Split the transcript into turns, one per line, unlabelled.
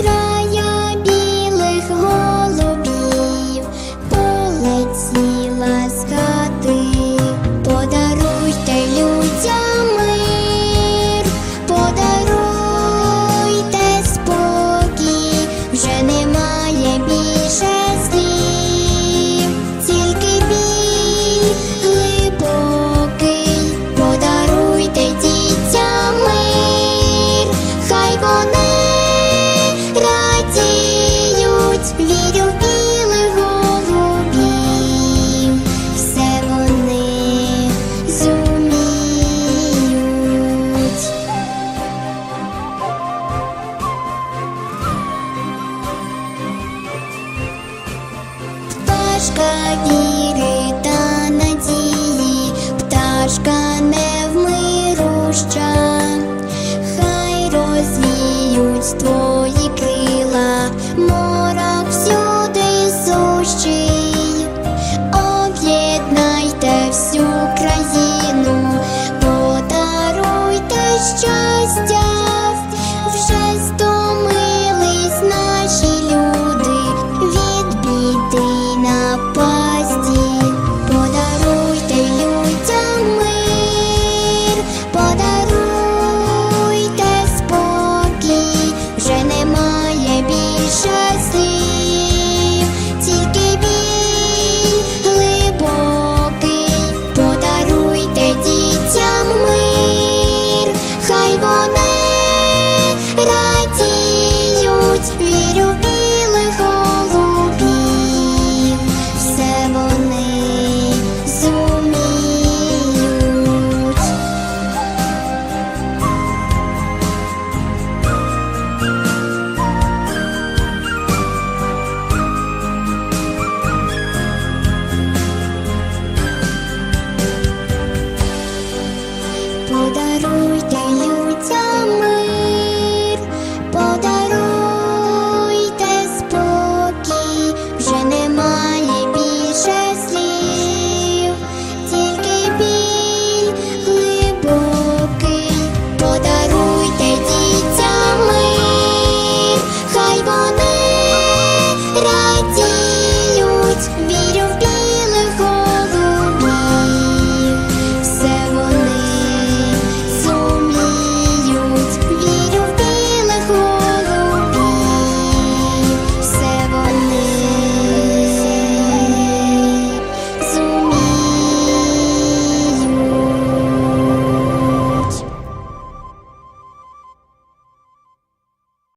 Tra Пташка віри та надії, пташка невмируща, хай розвіють твої.